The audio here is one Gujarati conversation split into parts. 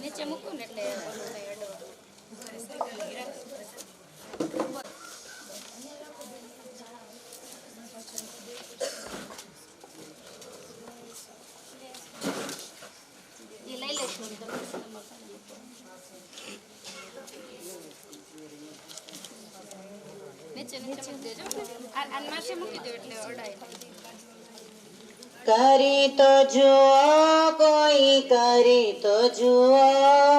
નીચે મૂકું એટલે ઓલું કઈ અડવા એ લઈ લઈશ મમ્મી તમે તમારે નીચે નીચે મૂકી દેજો. અને માસે મૂકી દો એટલે અડાય. કરી તો જુઓ, કોઈ કરી તો જુઓ.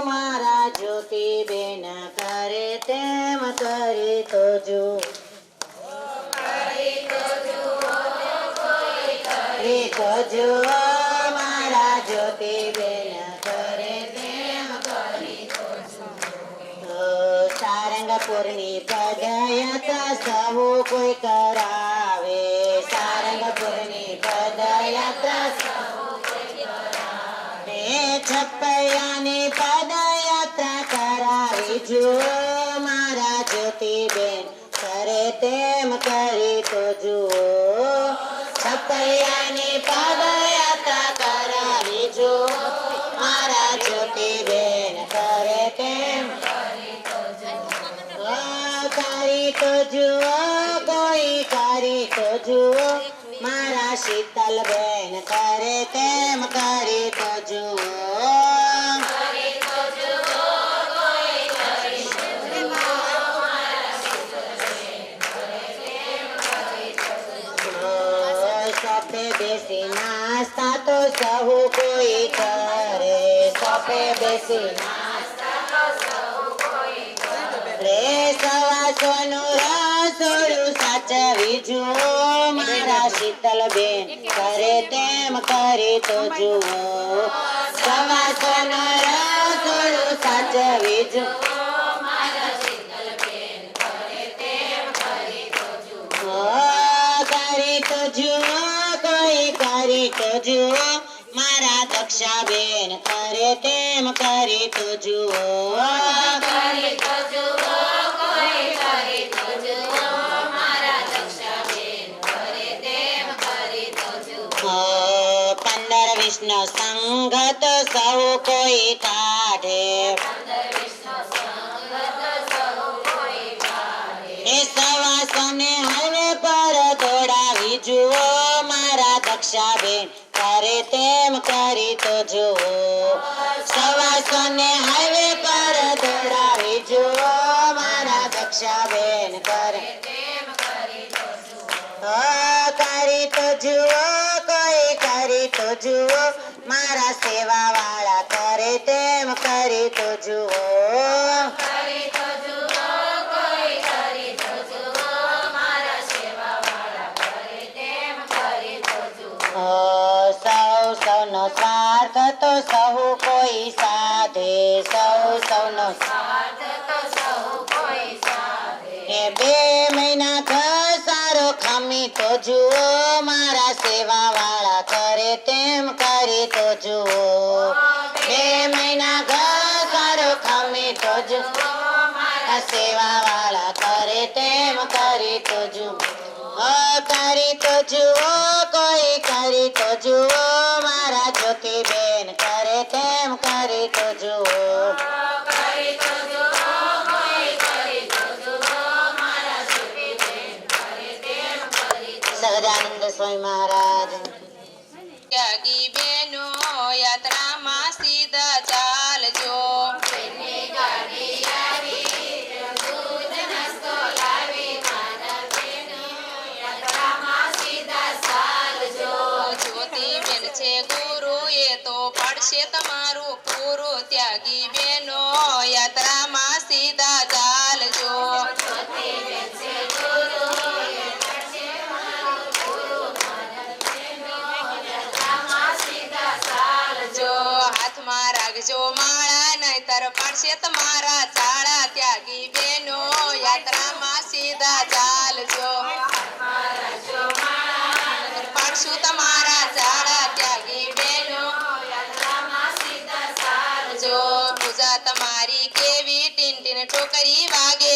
મારા જ્યોતિ બેન કરે તેમ કરી તો જુઓ. કરી મારા જ્યોતિ બેન કરે તેમ કરી તો જુઓ. સારંગપુરની પદયાત્રા સહુ કોઈ કરાવે પદયાત્રા કરાવી જો મારા જ્યોતિબેન કરે તેમ કરી તો જુઓ છપૈયાની પદયાત્રા કરાવી જો. મારા જ્યોતિબેન તેમ કરી તો જુઓ? સોપે બેસી નાસ્તા તો સહુ કોઈ કરે. સોપે બેસી રે સવાસોનું રસોડું સાચવી જુઓ. મારા શીતલ બેન કરે તેમ કરી તો જુઓ. સવાસોનું રસોડું સાચવી જુઓ. કરી તો જુઓ, કોઈ કરી તો જુઓ. મારા દક્ષાબેન, કરે તેમ કરી તો જુઓ. સંગ તો સૌ કોઈ કાઢે. એ સવાસને હવે પર દોડાવી, જુઓ મારા દક્ષાબેન, કરે તેમ કરી તો જુઓ. સવાસને હવે પર દોડાવી, જુઓ મારા દક્ષાબેન, કરે તેમ કરી તો જુઓ. જુઓ, મારા સેવા વાળા કરે તેમ કરી તો જુઓ. સૌ સૌનો સ્વાર્થ તો સહુ કોઈ સાધે, સૌ સૌનો એ બે મહિના ઘસારો ખમી તો જુઓ, મારા સેવા વાળા તેમ કરી તો જુઓ. બે મહિના ઘરો ખમી તો જુઓ. સેવા વાળા કરે તેમ કરી તો જુઓ. કરી તો જુઓ. યાત્રામાં સીધા ચાલજો. પડશું તમારા ચાળા ત્યાગી બેનો. પૂજા તમારી કેવી ટીન ટીન ઠોકરી વાગે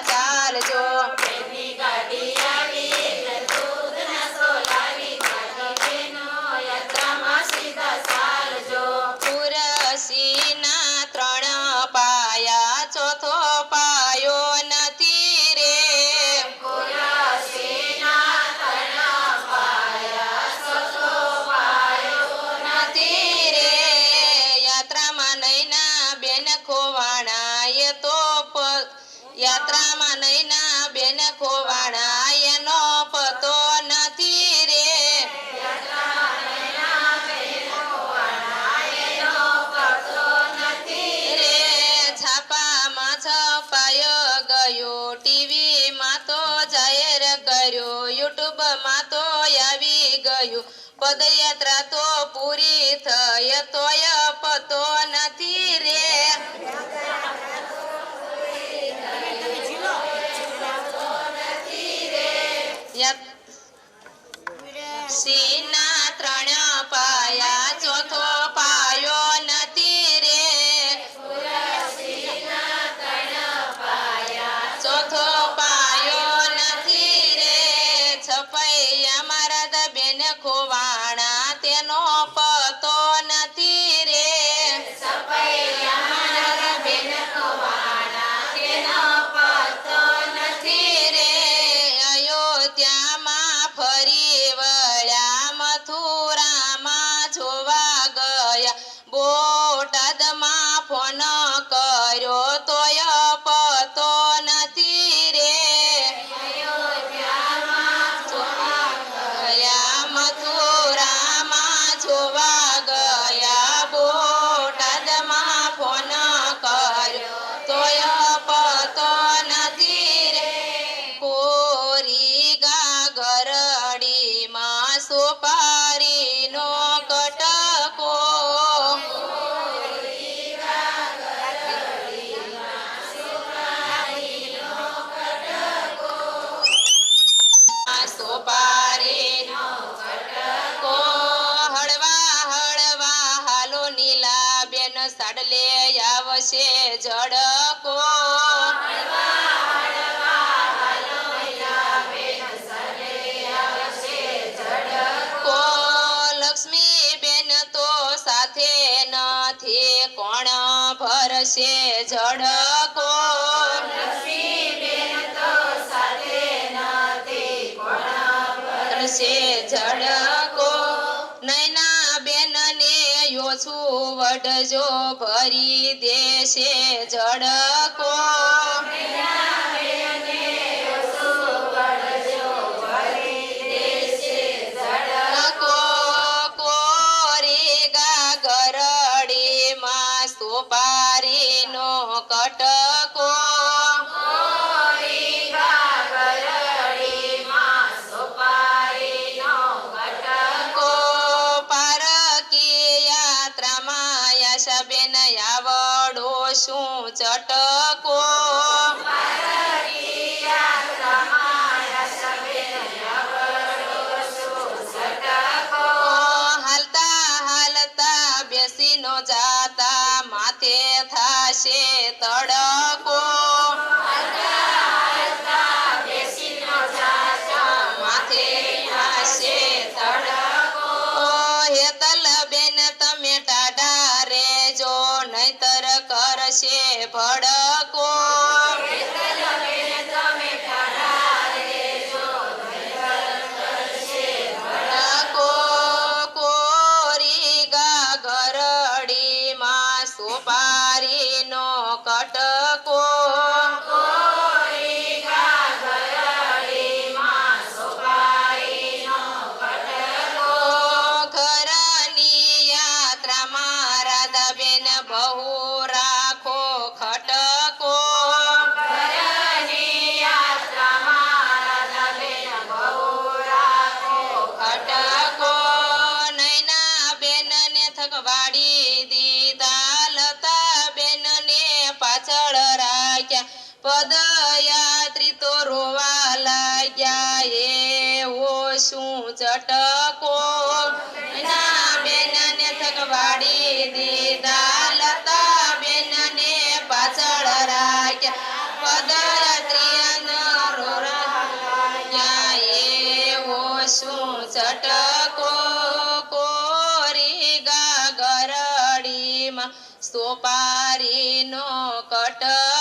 ચાલજો. પદયાત્રા તો પૂરી થઈ તોય પતો સાડલે આવશે જડકો. લક્ષ્મી બેન તો સાથે નથી કોણ ભરશે જડકો? વડજો ભરી દેશે જડકો. છે તડકો. માથે થશે તડકો. હેતલ બેન તમે ટાડા રેજો નહીતર કરશે ભડક. પદયાત્રી તો રોવા લાગ્યા એવો શું ચટકો? ના બેનને થકવાડી દીધા. લતા બેનને પાછળ રાખ્યા. પદયાત્રી રોરા એવો શું ચટકો? કોરી ગાગરડીમાં સોપારીનો કટકો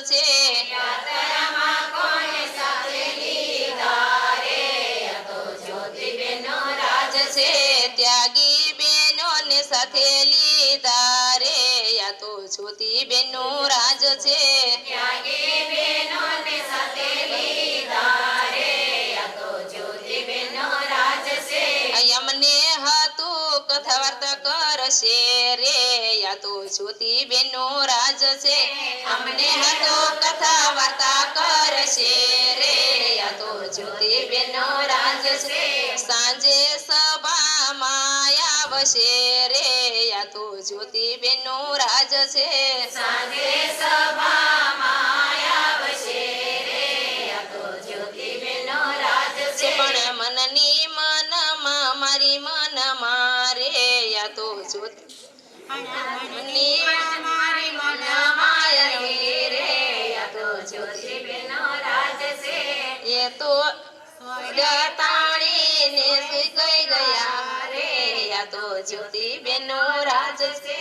રાજ છે. રાજ છે. ત્યાગી બેનોને સાથે લીધા રે યા તો જ્યોતિ બેનનું રાજ છે. અમને હતું કથા વાર્તા કરશે રે. યા તો જ્યોતિ રાજ છે. અમને હતો કથા વાર્તા કરશે રે. તો જ્યોતિ બેનો રાજ છે. સાંજે સભામાં આવશે રે. તો જ્યોતિ બેનો રાજ છે. સાંજે છે. પણ મનની મનમાં મારી મન મારે યા તો જ્યોતિ મનની તાણીને સુઈ ગઈ ગયા રે તો જ્યોતિ બેનનું રાજ છે.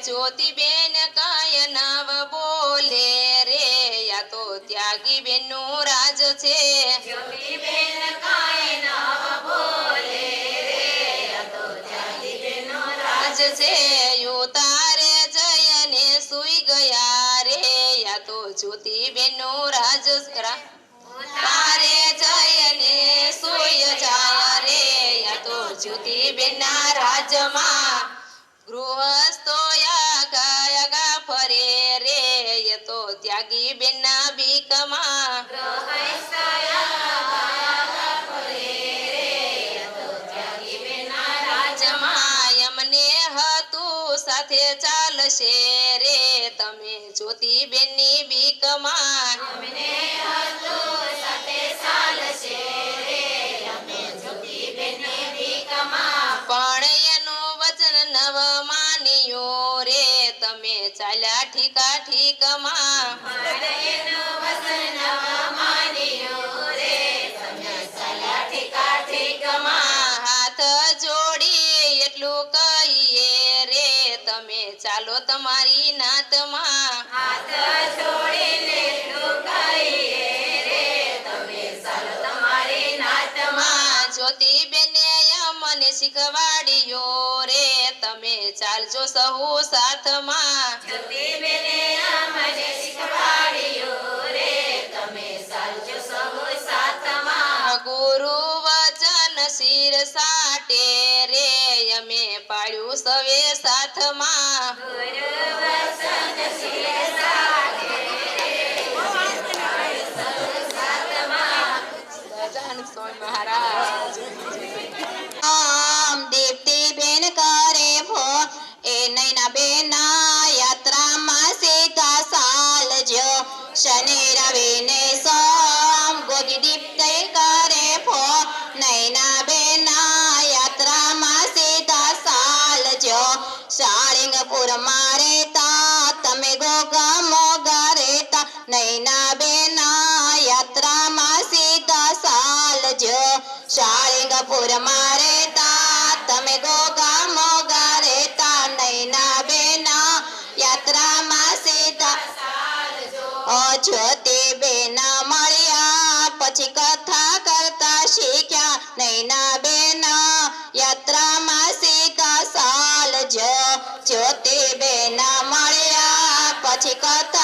જ્યોતિબેન કાય નવ બોલે રે યા તો ત્યાગી બેનનું રાજ છે. રાજ છે. યો તારે જ્યોતિ બેનો રાજ તારે તારે જયને સોય જાય રે. યા તો જ્યોતિ બેના રાજમાં. ગૃહસ્થો યા ગા ફરે રે. એ તો ત્યાગી બેનના હતું રે તમે જ્યોતિ બેનની બીકમાં પણ એનું વચન નવ માન્યો રે. તમે ચાલ્યા ઠીકા ઠીકમાં ઠીકમાં તમારી નાતમાં. માં જ્યોતિ બેને મને શીખવાડ્યો રે તમે ચાલજો સહુ સાથમાં. ગુરુ વચન શિર સાટે રે પાડ્યું સવે સાથમાં. શાળિંગપુર મારે તમે ગોગા મોગા રેતા નૈના બેના, યાત્રામાં સીધા. જ્યોતિ બેના મળ્યા, પછી કથા કરતા શીખ્યા નૈના બેના, યાત્રામાં સીતા સાલજો જ્યોતિ બેના મળ્યા, પછી કથા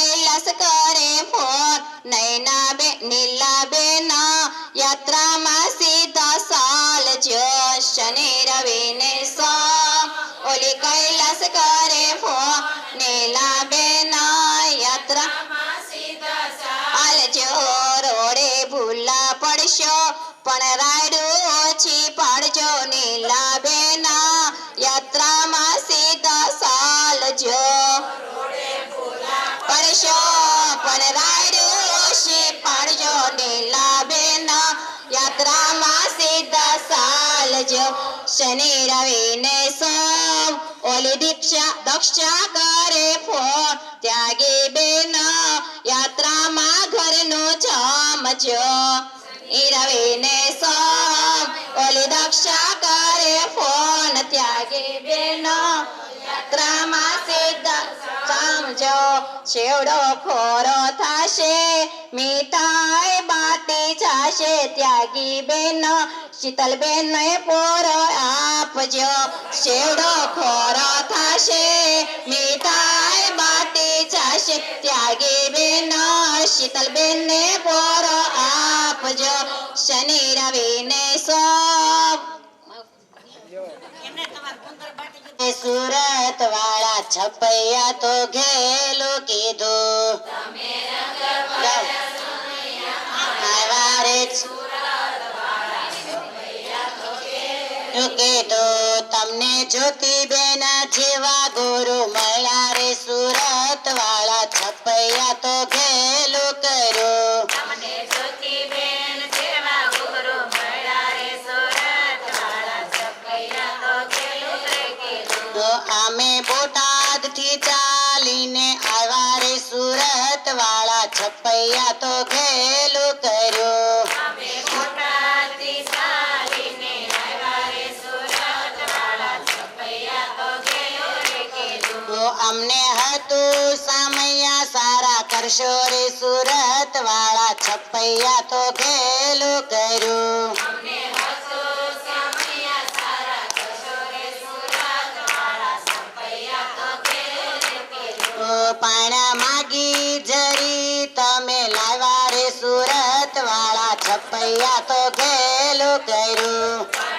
કૈલાસ કરે ફોન. નૈના બે, નીલા બેના યાત્રામાં સીધા સાલ જો શનિ રવિ ને સો ઓલી કૈલાસ કરે ફોન, નીલા શનિ રવિ ને સોમ ઓલી દીક્ષા દક્ષા કરે ફોન. ત્યાગી બેન યાત્રામાં ઘરનો જમજો ઈ રવિ ને સોમ ઓલી દક્ષા કરે ફોન. ત્યાગી બેન યાત્રામાં સિદ્ધ સમજો છેવડો ખોરો થશે. મીઠાઈ બાટી ત્યાગી બેન શીતલ બેન પોરો આપજો. શેવડો ખોરો થાશે મીઠાઈ બાટી જશે ત્યાગી બેન શીતલ બેન ને પોરો આપજો. શનિ રવિ ને સોમ સુરત વાળા છપૈયા તો ઘેલું કીધું. તમને જ્યોતિબેન જેવા ગુરુ મળ્યા રે સુરત વાળા છપૈયા તો ઘેલું કર્યું. તો અમે બોટાદથી ચાલીને આવ્યા રે સુરત વાળા છપૈયા તો ઘેલું કર્યું. સારા કરશો રે સુરત વાળા છપૈયા તો ઘેલું કર્યું. પાણા માગી જરી તમે લાવા રે સુરત વાળા છપૈયા તો ઘેલું કર્યું.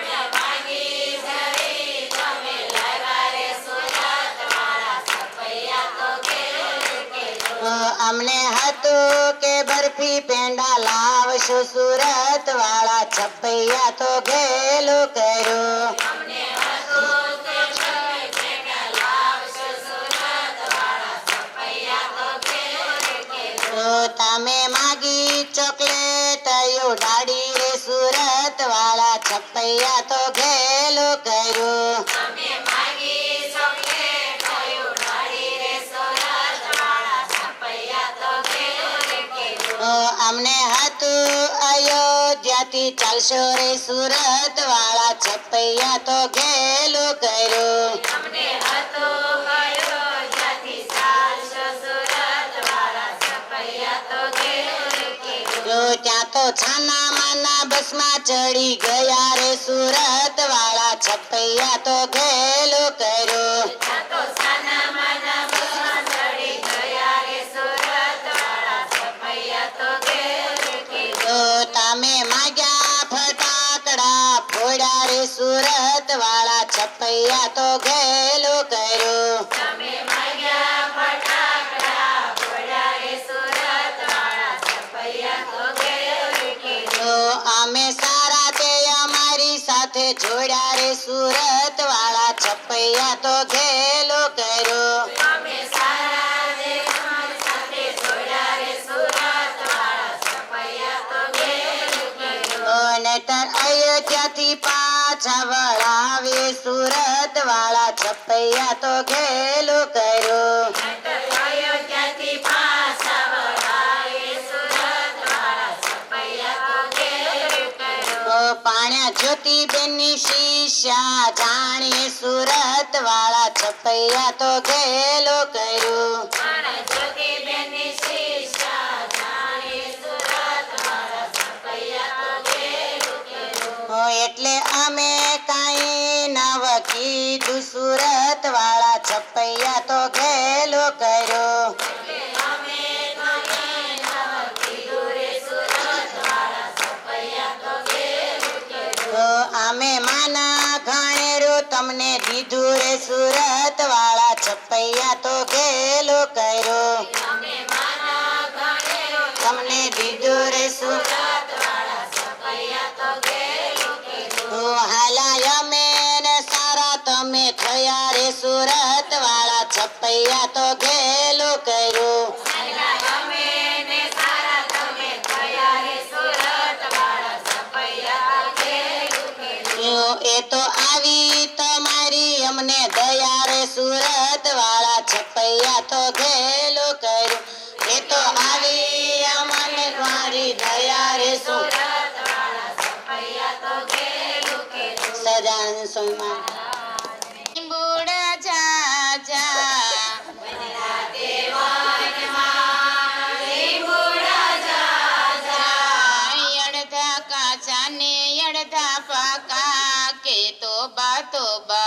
અમને હતું કે બરફી પેંડા લાવશો સુરત વાળા છપૈયા તો ઘેલું કર્યું. તમે માગી ચોકલેટ ઉડાડી રે સુરત વાળા છપૈયા તો ઘેલું કર્યું. અમને હતું અયોધ્યાથી ચાલશો રે સુરત વાળા છપૈયા તો ઘેલું કર્યું. ત્યાં તો છાના માના બસમાં ચડી ગયા રે સુરત વાળા છપૈયા તો ઘેલું કર્યું. સુરત વાળા છપૈયા તો ગયેલું કર્યું. અમે સારા તે અમારી જોડ્યા રે સુરત વાળા છપૈયા તો ઘેલો કર્યો. પાછા વળાવે સુરત વાળા છપૈયા તો ખેલું કર્યું. પાણ્યા જ્યોતિબેનની શિષ્યા જાણીએ સુરત વાળા છપૈયા તો ઘેલો કર્યો. ઓ એટલે અમે કાંઈ નવ કીધું સુરત વાળા છપૈયા તો ઘેલો કર્યો. અમે માના ઘણેરું તમને દીધું રે સુરત વાળા છપૈયા તો ઘેલો કર્યો. સુરત વાળા છપૈયા તો ઘેલું કર્યું. એ તો આવી તમારી અમને દયા રે સુરત વાળા છપૈયા તો ઘેલું કર્યું. એ તો આવી અમને મારી દયા રે સુરત સજાન સોમાં. Gato. Bye.